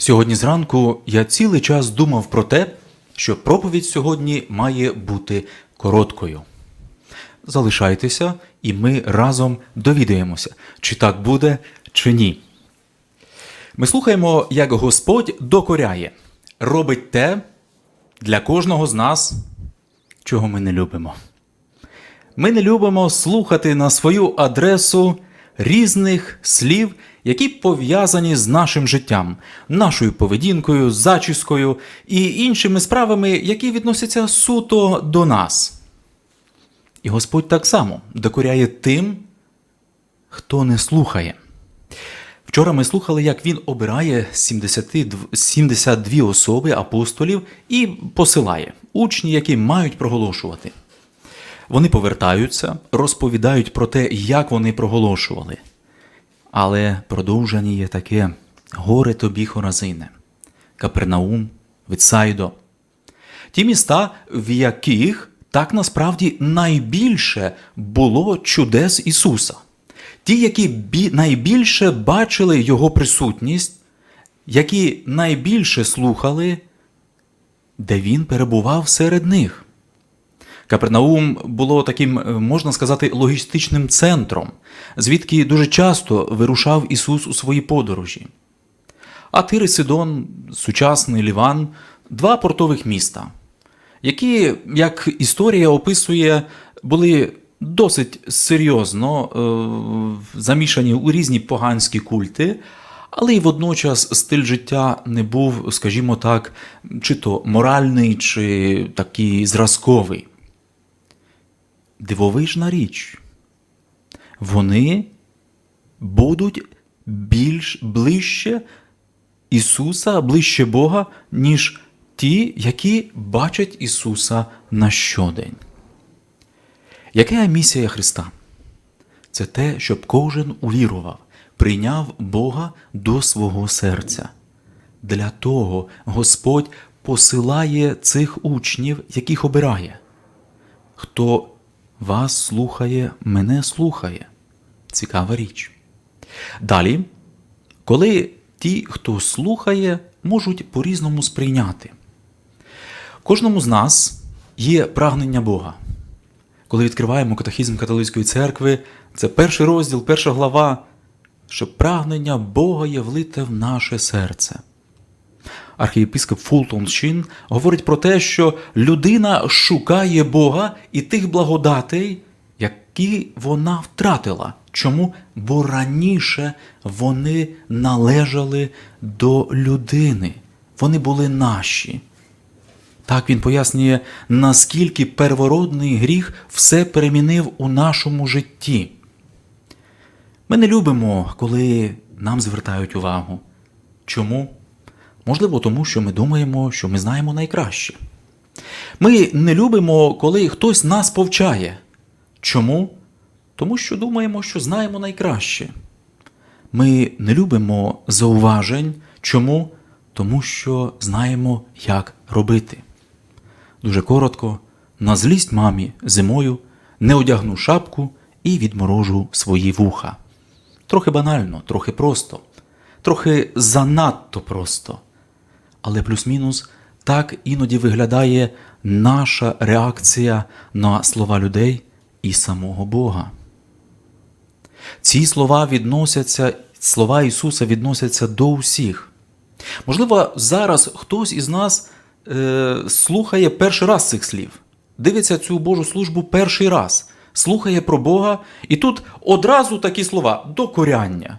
Сьогодні зранку я цілий час думав про те, що проповідь сьогодні має бути короткою. Залишайтеся, і ми разом довідаємося, чи так буде, чи ні. Ми слухаємо, як Господь докоряє, робить те для кожного з нас, чого ми не любимо. Ми не любимо слухати на свою адресу різних слів, які пов'язані з нашим життям, нашою поведінкою, зачіскою і іншими справами, які відносяться суто до нас. І Господь так само докоряє тим, хто не слухає. Вчора ми слухали, як він обирає 72 72 особи апостолів і посилає учні, які мають проголошувати. Вони повертаються, розповідають про те, як вони проголошували. Але продовження є таке: горе тобі Хоразине, Капернаум, Вицайдо. Ті міста, в яких так насправді найбільше було чудес Ісуса. Ті, які бі- найбільше бачили Його присутність, які найбільше слухали, де Він перебував серед них. Капернаум було таким, е, можна сказати, логістичним центром, звідки дуже часто вирушав Ісус у свої подорожі. А Тир і Сидон, сучасний Ліван два портових міста, які, як історія описує, були досить серйозно е, замішані у різні поганські культи, але й водночас стиль життя не був, скажімо так, чи то моральний, чи такий зразковий дивовижна річ. Вони будуть більш ближче Ісуса, ближче Бога, ніж ті, які бачать Ісуса на щодень. Яка місія Христа? Це те, щоб кожен увірував, прийняв Бога до свого серця. Для того Господь посилає цих учнів, яких обирає. Хто вас слухає, мене слухає. Цікава річ. Далі, коли ті, хто слухає, можуть по-різному сприйняти. Кожному з нас є прагнення Бога. Коли відкриваємо катехізм католицької церкви, це перший розділ, перша глава, що прагнення Бога є влите в наше серце. Архієпископ Фултон Чин говорить про те, що людина шукає Бога і тих благодатей, які вона втратила. Чому? Бо раніше вони належали до людини, вони були наші. Так він пояснює, наскільки первородний гріх все перемінив у нашому житті. Ми не любимо, коли нам звертають увагу. Чому? Можливо, тому що ми думаємо, що ми знаємо найкраще. Ми не любимо, коли хтось нас повчає. Чому? Тому що думаємо, що знаємо найкраще. Ми не любимо зауважень. Чому? Тому що знаємо, як робити. Дуже коротко, на злість мамі зимою не одягну шапку і відморожу свої вуха. Трохи банально, трохи просто, трохи занадто просто. Але плюс-мінус так іноді виглядає наша реакція на слова людей і самого Бога. Ці слова відносяться, слова Ісуса відносяться до усіх. Можливо, зараз хтось із нас е, слухає перший раз цих слів, дивиться цю Божу службу перший раз, слухає про Бога, і тут одразу такі слова докоряння.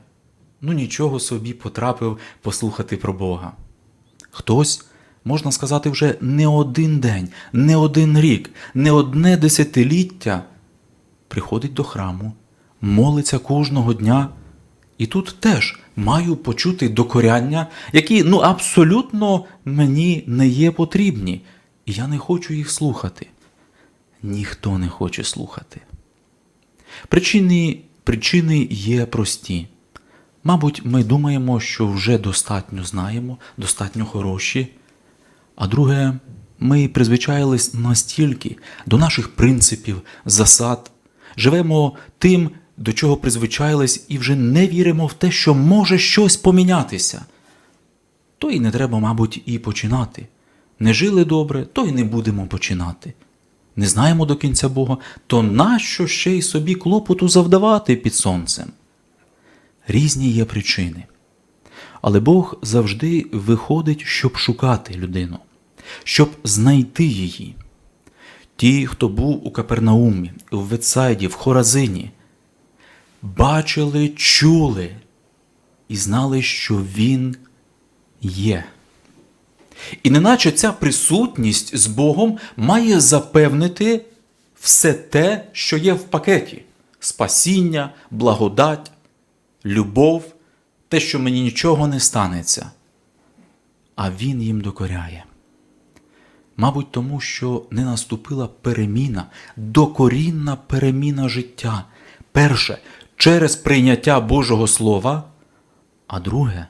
Ну нічого собі потрапив послухати про Бога. Хтось, можна сказати, вже не один день, не один рік, не одне десятиліття приходить до храму, молиться кожного дня, і тут теж маю почути докоряння, які ну абсолютно мені не є потрібні, і я не хочу їх слухати. Ніхто не хоче слухати. Причини, причини є прості. Мабуть, ми думаємо, що вже достатньо знаємо, достатньо хороші. А друге, ми призвичаїлись настільки до наших принципів, засад, живемо тим, до чого призвичаїлись, і вже не віримо в те, що може щось помінятися. то і не треба, мабуть, і починати. Не жили добре, то й не будемо починати. Не знаємо до кінця Бога, то нащо ще й собі клопоту завдавати під сонцем? Різні є причини. Але Бог завжди виходить, щоб шукати людину, щоб знайти її. Ті, хто був у Капернаумі, в Ветсайді, в Хоразині, бачили, чули і знали, що Він є. І неначе ця присутність з Богом має запевнити все те, що є в пакеті: спасіння, благодать, любов, те, що мені нічого не станеться. А Він їм докоряє. Мабуть, тому що не наступила переміна, докорінна переміна життя. Перше, через прийняття Божого Слова, а друге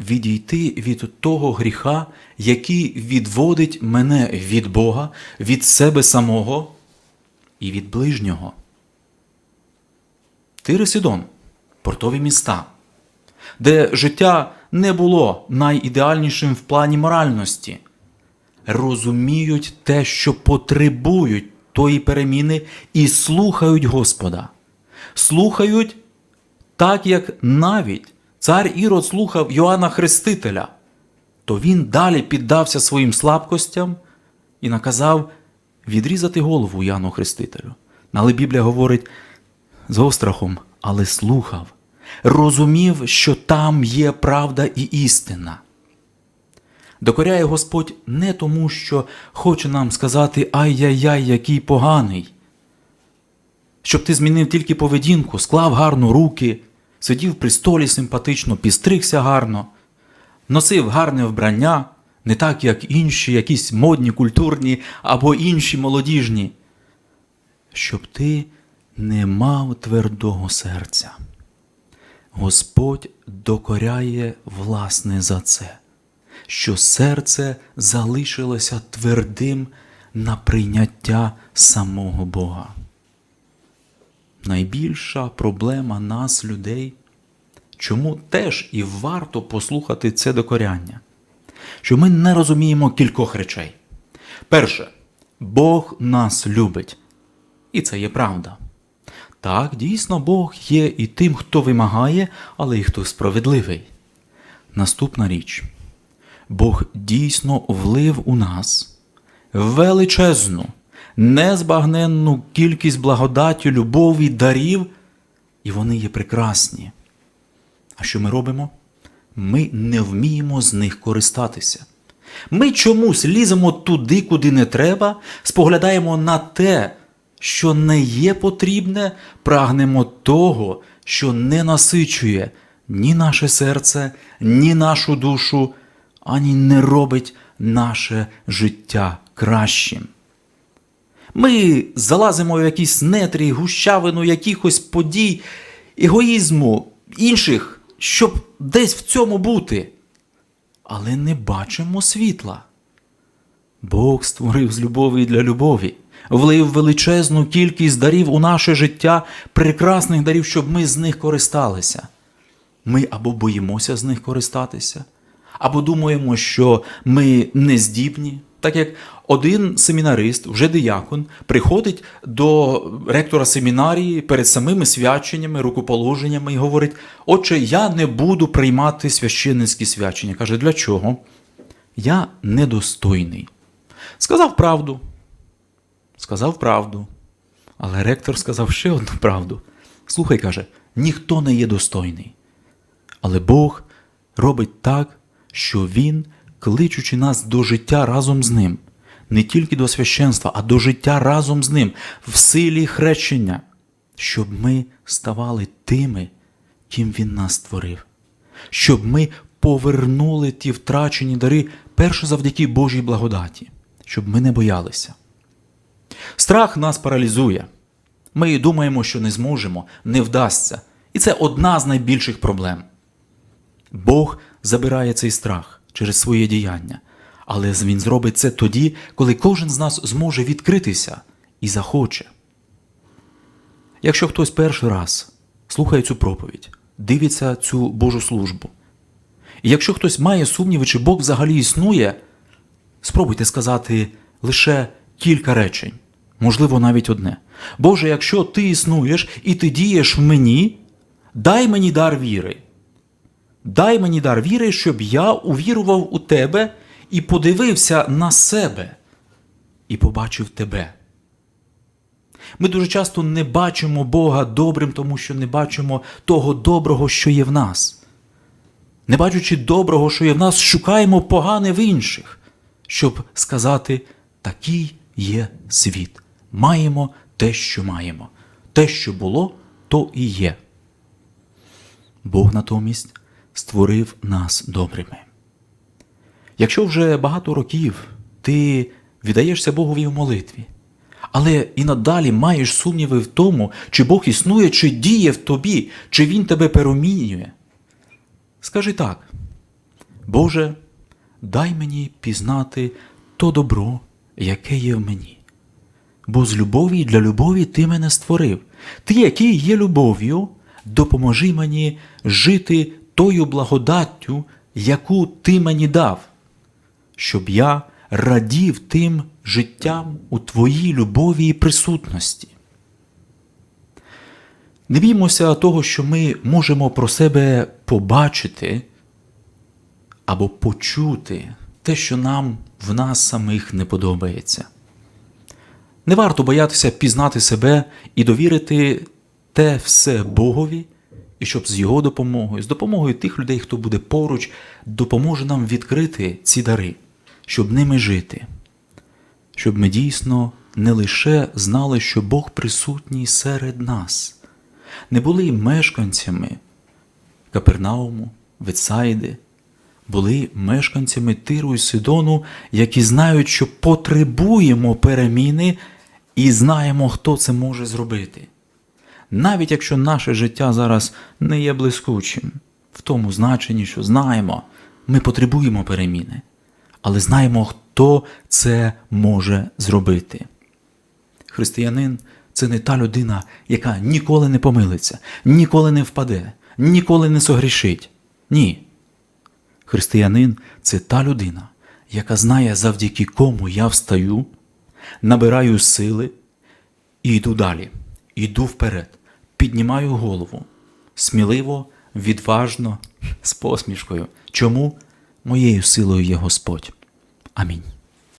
відійти від того гріха, який відводить мене від Бога, від себе самого і від ближнього. Сидон – портові міста, де життя не було найідеальнішим в плані моральності, розуміють те, що потребують тої переміни, і слухають Господа. Слухають так, як навіть цар Ірод слухав Йоанна Хрестителя, то він далі піддався своїм слабкостям і наказав відрізати голову Яну Хрестителю. Але Біблія говорить з острахом, але слухав, розумів, що там є правда і істина. Докоряє Господь не тому, що хоче нам сказати ай-яй-яй, який поганий, щоб ти змінив тільки поведінку, склав гарно руки, сидів при столі симпатично, підстригся гарно, носив гарне вбрання, не так, як інші, якісь модні, культурні або інші молодіжні, щоб ти не мав твердого серця. Господь докоряє власне за це, що серце залишилося твердим на прийняття самого Бога. Найбільша проблема нас, людей, чому теж і варто послухати це докоряння, що ми не розуміємо кількох речей. Перше, Бог нас любить, і це є правда. Так, дійсно, Бог є і тим, хто вимагає, але й хто справедливий. Наступна річ. Бог дійсно влив у нас величезну, незбагненну кількість благодаті, любові, дарів, і вони є прекрасні. А що ми робимо? Ми не вміємо з них користатися. Ми чомусь ліземо туди, куди не треба, споглядаємо на те, що не є потрібне, прагнемо того, що не насичує ні наше серце, ні нашу душу, ані не робить наше життя кращим. Ми залазимо в якісь нетрі, гущавину якихось подій, егоїзму інших, щоб десь в цьому бути. Але не бачимо світла. Бог створив з любові для любові, влив величезну кількість дарів у наше життя, прекрасних дарів, щоб ми з них користалися. Ми або боїмося з них користатися, або думаємо, що ми не здібні, так як один семінарист, вже диякон, приходить до ректора семінарії перед самими свяченнями, рукоположеннями і говорить: Отче, я не буду приймати священницькі свячення. Каже, для чого? Я недостойний. Сказав правду. Сказав правду. Але ректор сказав ще одну правду. Слухай, каже, ніхто не є достойний. Але Бог робить так, що Він, кличучи нас до життя разом з ним, не тільки до священства, а до життя разом з ним, в силі хрещення, щоб ми ставали тими, ким Він нас створив, щоб ми повернули ті втрачені дари перше завдяки Божій благодаті, щоб ми не боялися. Страх нас паралізує. Ми думаємо, що не зможемо, не вдасться. І це одна з найбільших проблем. Бог забирає цей страх через своє діяння, але Він зробить це тоді, коли кожен з нас зможе відкритися і захоче. Якщо хтось перший раз слухає цю проповідь, дивиться цю Божу службу І якщо хтось має сумніви, чи Бог взагалі існує, спробуйте сказати лише кілька речень, можливо, навіть одне. Боже, якщо ти існуєш і ти дієш в мені, дай мені дар віри. Дай мені дар віри, щоб я увірував у тебе і подивився на себе і побачив тебе. Ми дуже часто не бачимо Бога добрим, тому що не бачимо того доброго, що є в нас. Не бачучи доброго, що є в нас, шукаємо погане в інших, щоб сказати: такий є світ. Маємо те, що маємо. Те, що було, то і є. Бог натомість створив нас добрими. Якщо вже багато років ти віддаєшся Богові в молитві, але і надалі маєш сумніви в тому, чи Бог існує, чи діє в тобі, чи Він тебе перемінює, скажи так, Боже, дай мені пізнати то добро, яке є в мені. Бо з любові для любові ти мене створив. Ти, який є любов'ю, допоможи мені жити тою благодаттю, яку ти мені дав, щоб я радів тим життям у твоїй любові і присутності. Не біймося того, що ми можемо про себе побачити або почути те, що нам в нас самих не подобається. Не варто боятися пізнати себе і довірити те все Богові, і щоб з його допомогою, з допомогою тих людей, хто буде поруч, допоможе нам відкрити ці дари, щоб ними жити, щоб ми дійсно не лише знали, що Бог присутній серед нас, не були мешканцями Капернауму, Ветсайди, були мешканцями Тиру і Сидону, які знають, що потребуємо переміни і знаємо, хто це може зробити. Навіть якщо наше життя зараз не є блискучим, в тому значенні, що знаємо, ми потребуємо переміни, але знаємо, хто це може зробити. Християнин це не та людина, яка ніколи не помилиться, ніколи не впаде, ніколи не согрішить. Ні. Християнин це та людина, яка знає, завдяки кому я встаю, набираю сили і йду далі, йду вперед, піднімаю голову, сміливо, відважно, з посмішкою. Чому? Моєю силою є Господь. Амінь.